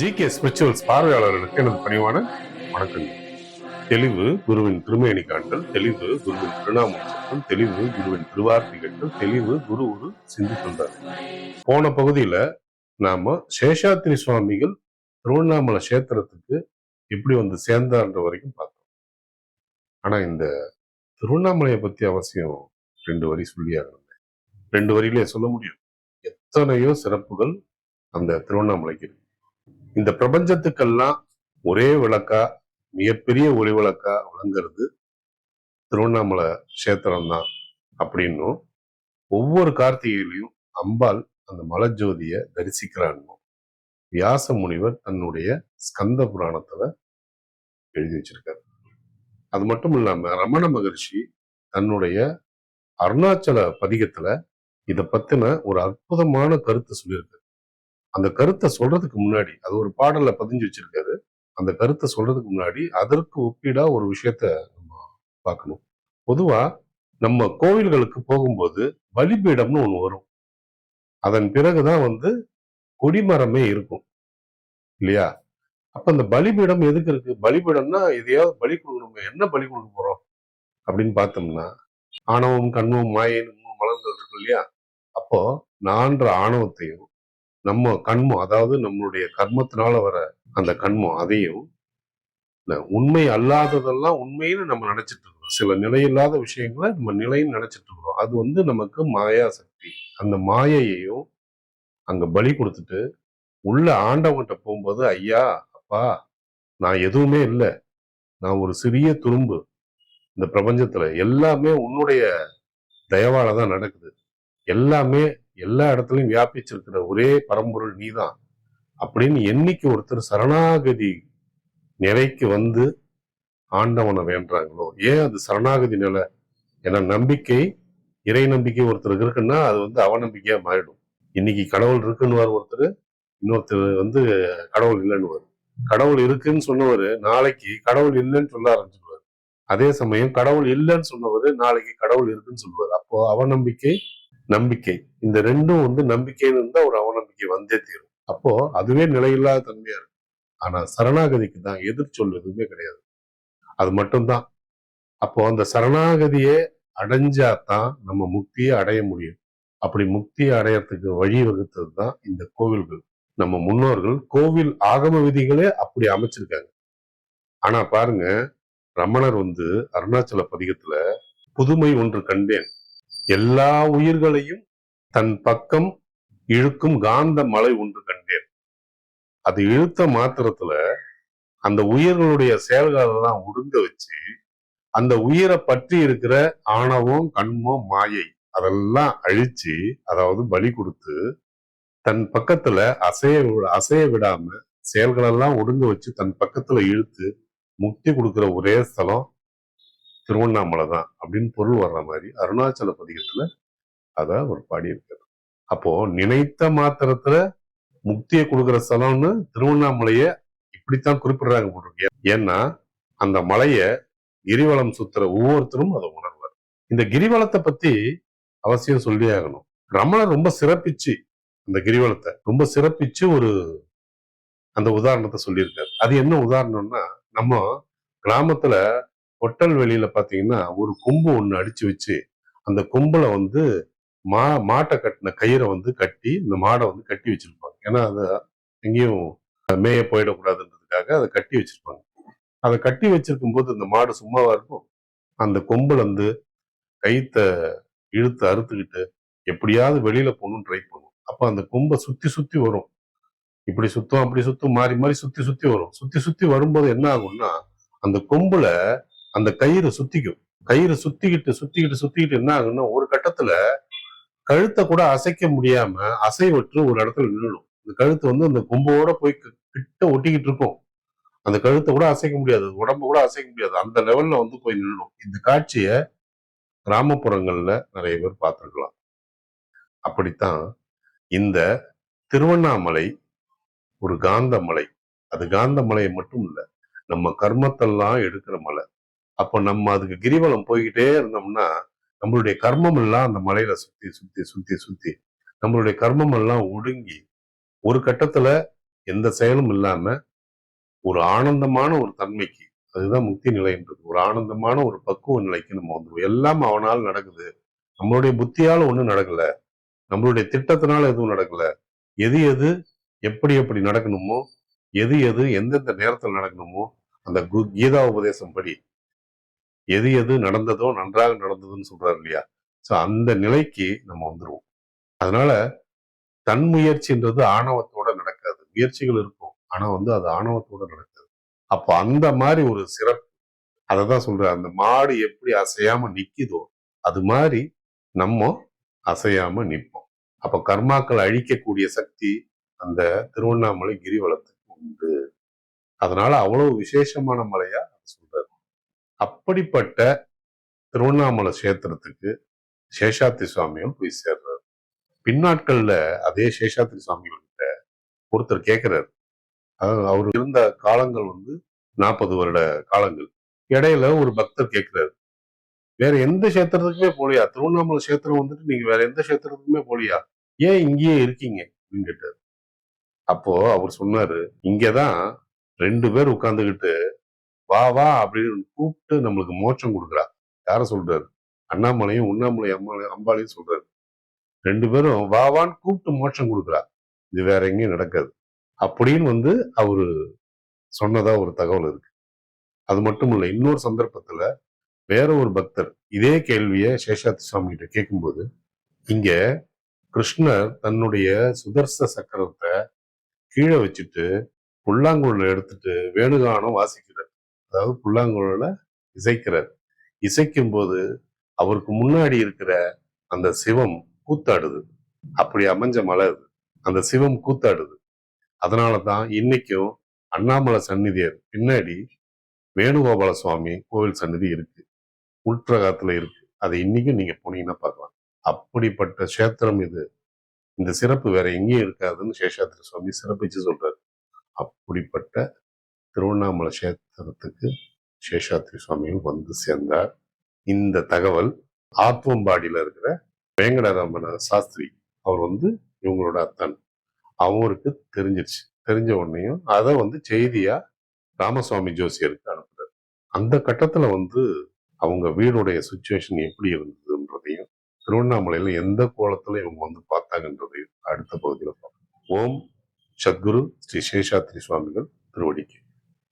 G K spirituals பார்வையாளர்களுக்கு எனது பணிவான வணக்கங்கள். தெளிவு குருவின் திருமேனி காண்டல் தெளிவு குருவின் திருநாமம் சத்தம் தெளிவு குருவின் திருவார்த்தை கட்டல் தெளிவு குரு ஒரு சிந்தித்துள்ளார் போன பகுதியில நாம சேஷாத்திரி சுவாமிகள் திருவண்ணாமலை கஷேத்திரத்துக்கு எப்படி வந்து சேர்ந்தார்ன்ற வரைக்கும் பார்த்தோம். ஆனா இந்த திருவண்ணாமலையை பத்தி அவசியம் ரெண்டு வரி சொல்லியாகணும். ரெண்டு வரியிலே சொல்ல முடியும். எத்தனையோ சிறப்புகள் அந்த திருவண்ணாமலைக்கு இருக்கு. இந்த பிரபஞ்சத்துக்கெல்லாம் ஒரே விளக்கா மிகப்பெரிய ஒளி விளக்கா விளங்குறது திருவண்ணாமலை கஷேத்திரம் தான் அப்படின்னும் ஒவ்வொரு கார்த்திகையிலையும் அம்பாள் அந்த மலஜோதிய தரிசிக்கிறான்னும் வியாச முனிவர் தன்னுடைய ஸ்கந்த புராணத்துல எழுதி வச்சிருக்காரு. அது மட்டும் இல்லாம ரமண மகர்ஷி தன்னுடைய அருணாச்சல பதிகத்துல இத பத்தின ஒரு அற்புதமான கருத்தை சொல்லியிருக்காரு. அந்த கருத்தை சொல்றதுக்கு முன்னாடி அது ஒரு பாடல்ல பதிஞ்சு வச்சிருக்காரு. அந்த கருத்தை சொல்றதுக்கு முன்னாடி அதற்கு ஒப்பீடா ஒரு விஷயத்த நம்ம பார்க்கணும். பொதுவா நம்ம கோவில்களுக்கு போகும்போது பலிபீடம்னு ஒண்ணு வரும். அதன் பிறகுதான் வந்து கொடிமரமே இருக்கும். இல்லையா? அப்ப அந்த பலிபீடம் எதுக்கு இருக்கு? பலிபீடம்னா எதையாவது பலி கொடுக்கணுமே. என்ன பலி கொடுக்க போறோம்? அப்படின்னு பார்த்தோம்னா ஆணவம் கண்ணும் மாயின் மூணு மலர்கள் இல்லையா? அப்போ நான்ற ஆணவத்தையும் நம்ம கண்மம் அதாவது நம்மளுடைய கர்மத்தினால வர அந்த கண்மம் அதையும் உண்மை அல்லாததெல்லாம் உண்மைன்னு நம்ம நினைச்சிட்டு இருக்கிறோம் சில நிலையில்லாத விஷயங்களை நம்ம நிலைன்னு நினைச்சிட்டு இருக்கிறோம் அது வந்து நமக்கு மாயா சக்தி அந்த மாயையையும் அங்க பலி கொடுத்துட்டு உள்ள ஆண்டவன்கிட்ட போகும்போது ஐயா அப்பா நான் எதுவுமே இல்லை. நான் ஒரு சிறிய துரும்பு. இந்த பிரபஞ்சத்துல எல்லாமே உன்னுடைய தயவால தான் நடக்குது. எல்லாமே எல்லா இடத்துலயும் வியாபிச்சிருக்கிற ஒரே பரம்பொருள் நீதான் அப்படின்னு என்னைக்கு ஒருத்தர் சரணாகதி நிலைக்கு வந்து ஆண்டவனை வேண்டாங்களோ ஏன் அது சரணாகதி நிலை? ஏன்னா நம்பிக்கை இறை நம்பிக்கை ஒருத்தருக்கு இருக்குன்னா அது வந்து அவநம்பிக்கையா மாறிடும். இன்னைக்கு கடவுள் இருக்குன்னு ஒருத்தர் இன்னொருத்தர் வந்து கடவுள் இல்லைன்னு கடவுள் இருக்குன்னு சொன்னவர் நாளைக்கு கடவுள் இல்லைன்னு சொல்ல ஆரம்பிச்சிடுவார் அதே சமயம் கடவுள் இல்லைன்னு சொன்னவர் நாளைக்கு கடவுள் இருக்குன்னு சொல்லுவார். அப்போ அவநம்பிக்கை நம்பிக்கை. இந்த ரெண்டும் வந்து நம்பிக்கைன்னு இருந்தா ஒரு அவநம்பிக்கை வந்தே தீரும். அப்போ அதுவே நிலையில்லாத தன்மையா இருக்கும். ஆனா சரணாகதிக்கு தான் எதிர்ச்சொல் எதுவுமே கிடையாது. அது மட்டும்தான். அப்போ அந்த சரணாகதியை அடைஞ்சாதான் நம்ம முக்தியை அடைய முடியும். அப்படி முக்தியை அடையறதுக்கு வழி வகுத்தது தான் இந்த கோவில்கள். நம்ம முன்னோர்கள் கோவில் ஆகம விதிகளே அப்படி அமைச்சிருக்காங்க. ஆனா பாருங்க ரமணர் வந்து அருணாச்சல பதிகத்துல புதுமை ஒன்று கண்டேன். எல்லா உயிர்களையும் தன் பக்கம் இழுக்கும் காந்த மலை ஒன்று கண்டேன். அது இழுத்த மாத்திரத்துல அந்த உயிர்களுடைய செயல்களெல்லாம் ஒடுங்க வச்சு அந்த உயிரை பற்றி இருக்கிற ஆணவம் கண்மம் மாயை அதெல்லாம் அழிச்சு அதாவது பலி கொடுத்து தன் பக்கத்துல அசைய அசைய விடாம செயல்களெல்லாம் ஒடுங்க வச்சு தன் பக்கத்துல இழுத்து முக்தி கொடுக்கிற ஒரே ஸ்தலம் திருவண்ணாமலை தான் அப்படின்னு பொருள் வர்ற மாதிரி அருணாச்சல பதிகத்துல அத ஒரு பாடியிருக்காரு. அப்போ நினைத்த மாத்திரத்துல முக்தியை கொடுக்குற ஸ்தலம்னு திருவண்ணாமலைய இப்படித்தான் குறிப்பிடுறாங்க போட்டிருக்கேன் ஏன்னா அந்த மலைய கிரிவலம் சுத்துற ஒவ்வொருத்தரும் அதை உணர்வார். இந்த கிரிவலத்தை பத்தி அவசியம் சொல்லி ஆகணும். ரமணர் ரொம்ப சிறப்பிச்சு அந்த கிரிவலத்தை ரொம்ப சிறப்பிச்சு ஒரு அந்த உதாரணத்தை சொல்லியிருக்காரு. அது என்ன உதாரணம்னா நம்ம கிராமத்துல பொட்டல் வெளியில பாத்தீங்கன்னா ஒரு கொம்பு ஒண்ணு அடிச்சு வச்சு அந்த கொம்புல வந்து மா மாட்டை கட்டின கயிறை வந்து கட்டி இந்த மாடை வந்து கட்டி வச்சிருப்பாங்க. ஏன்னா அதை எங்கேயும் மேய போயிடக்கூடாதுன்றதுக்காக அதை கட்டி வச்சிருப்பாங்க. அதை கட்டி வச்சிருக்கும் போது இந்த மாடு சும்மாவா இருக்கும்? அந்த கொம்புல இருந்து கைத்த இழுத்து அறுத்துக்கிட்டு எப்படியாவது வெளியில போகணும்னு ட்ரை பண்ணும். அப்ப அந்த கொம்பை சுத்தி சுத்தி வரும். இப்படி சுத்தும் அப்படி சுத்தும் மாறி மாறி சுத்தி சுத்தி வரும். சுத்தி சுத்தி வரும்போது என்ன ஆகும்னா அந்த கொம்புல அந்த கயிறு சுத்திக்கும். கயிறு சுத்திக்கிட்டு சுத்திக்கிட்டு சுத்திக்கிட்டு என்ன ஆகும்னா ஒரு கட்டத்துல கழுத்தை கூட அசைக்க முடியாம அசைவற்று ஒரு இடத்துல நின்றுடும். இந்த கழுத்து வந்து அந்த கொம்போட போய் கிட்ட ஒட்டிக்கிட்டு இருக்கும். அந்த கழுத்தை கூட அசைக்க முடியாது. உடம்பு கூட அசைக்க முடியாது. அந்த லெவல்ல வந்து போய் நின்றுடும். இந்த காட்சிய கிராமப்புறங்கள்ல நிறைய பேர் பார்த்திருக்கலாம். அப்படித்தான் இந்த திருவண்ணாமலை ஒரு காந்த மலை. அது காந்த மலையை மட்டும் இல்ல நம்ம கர்மத்தெல்லாம் எடுக்கிற மலை. அப்ப நம்ம அதுக்கு கிரிவலம் போய்கிட்டே இருந்தோம்னா நம்மளுடைய கர்மம் எல்லாம் அந்த மலையில சுத்தி சுத்தி சுத்தி சுத்தி நம்மளுடைய கர்மம் எல்லாம் ஒடுங்கி ஒரு கட்டத்துல எந்த செயலும் இல்லாம ஒரு ஆனந்தமான ஒரு தன்மைக்கு அதுதான் முக்தி நிலைன்றது ஒரு ஆனந்தமான ஒரு பக்குவ நிலைக்கு நம்ம வந்துருவோம். எல்லாம் அவனால் நடக்குது. நம்மளுடைய புத்தியால ஒண்ணும் நடக்கல. நம்மளுடைய திட்டத்தினால எதுவும் நடக்கல. எது எது எப்படி எப்படி நடக்கணுமோ எது எது எந்தெந்த நேரத்தில் நடக்கணுமோ அந்த கு- கீதா உபதேசம் படி எது எது நடந்ததோ நன்றாக நடந்ததுன்னு சொல்றாரு இல்லையா? சோ அந்த நிலைக்கு நம்ம வந்துருவோம். அதனால தன் முயற்சின்றது ஆணவத்தோட நடக்காது. முயற்சிகள் இருக்கும். ஆனா வந்து அது ஆணவத்தோட நடக்காது. அப்போ அந்த மாதிரி ஒரு சிறப்பு அதை தான் சொல்றேன். அந்த மாடு எப்படி அசையாம நிக்குதோ அது மாதிரி நம்ம அசையாம நிற்போம். அப்ப கர்மாக்கள் அழிக்கக்கூடிய சக்தி அந்த திருவண்ணாமலை கிரிவலத்துக்கு உண்டு. அதனால அவ்வளவு விசேஷமான மலையா அப்படிப்பட்ட திருவண்ணாமலை சேத்திரத்துக்கு சேஷாத்ரி சுவாமிகள் போய் சேர்றாரு. பின்னாட்கள்ல அதே சேஷாத்ரி சுவாமிகள் கிட்ட ஒருத்தர் கேட்கிறாரு அவர் இருந்த காலங்கள் வந்து நாற்பது வருட காலங்கள். இடையில ஒரு பக்தர் கேட்கிறாரு வேற எந்த சேத்திரத்துக்குமே போலியா திருவண்ணாமலை சேத்திரம் வந்துட்டு நீங்க வேற எந்த சேத்திரத்துக்குமே போலியா ஏன் இங்கேயே இருக்கீங்க? அப்படின்னு கேட்டாரு. அப்போ அவர் சொன்னாரு இங்கதான் ரெண்டு பேர் உட்காந்துக்கிட்டு வா வா அப்படின்னு கூப்பிட்டு நம்மளுக்கு மோட்சம் கொடுக்குறா. யார சொல்றாரு? அண்ணாமலையும் உண்ணாமலை அம்மாளையும் அம்பாளையும் சொல்றாரு. ரெண்டு பேரும் வா வான்னு கூப்பிட்டு மோட்சம் கொடுக்குறா. இது வேற எங்கேயும் நடக்காது. அப்படின்னு வந்து அவரு சொன்னதா ஒரு தகவல் இருக்கு. அது மட்டும் இல்ல இன்னொரு சந்தர்ப்பத்துல வேற ஒரு பக்தர் இதே கேள்வியை சேஷாத்தி சுவாமி கிட்ட கேட்கும்போது இங்க கிருஷ்ணர் தன்னுடைய சுதர்ச சக்கரத்தை கீழே வச்சுட்டு புல்லாங்குழல எடுத்துட்டு வேணுகானம் வாசிக்கிறார். அதாவது புல்லாங்குழல இசைக்கிறார். இசைக்கும் போது அவருக்கு முன்னாடி இருக்கிற அந்த சிவம் கூத்தாடுது. அப்படி அமைஞ்ச மலை அது. அந்த சிவம் கூத்தாடுது. அதனால தான் இன்னைக்கும் அண்ணாமலை சந்நிதியர் பின்னாடி வேணுகோபால சுவாமி கோவில் சந்நிதி இருக்கு. உள்பிரகாரத்துல இருக்கு. அதை இன்னைக்கும் நீங்க போனீங்கன்னா பார்க்கலாம். அப்படிப்பட்ட கஷேத்திரம் இது. இந்த சிறப்பு வேற எங்கேயும் இருக்காதுன்னு சேஷாத்திரி சுவாமி சிறப்பிச்சு சொல்றாரு. அப்படிப்பட்ட திருவண்ணாமலை கஷேத்திரத்துக்கு சேஷாத்ரி சுவாமிகள் வந்து சேர்ந்தார். இந்த தகவல் ஆத்வம்பாடியில இருக்கிற வேங்கடராமன சாஸ்திரி அவர் வந்து இவங்களோட அத்தன். அவருக்கு தெரிஞ்சிருச்சு. தெரிஞ்ச உடனேயும் அதை வந்து செய்தியா ராமசுவாமி ஜோசியருக்கு அனுப்புறாரு அந்த கட்டத்துல வந்து அவங்க வீடுடைய சுச்சுவேஷன் எப்படி இருந்ததுன்றதையும் திருவண்ணாமலையில எந்த கோலத்துல இவங்க வந்து பார்த்தாங்கன்றதையும் அடுத்த பகுதியில் பார்ப்போம். ஓம் சத்குரு ஸ்ரீ சேஷாத்ரி சுவாமிகள் திருவடிக்கு.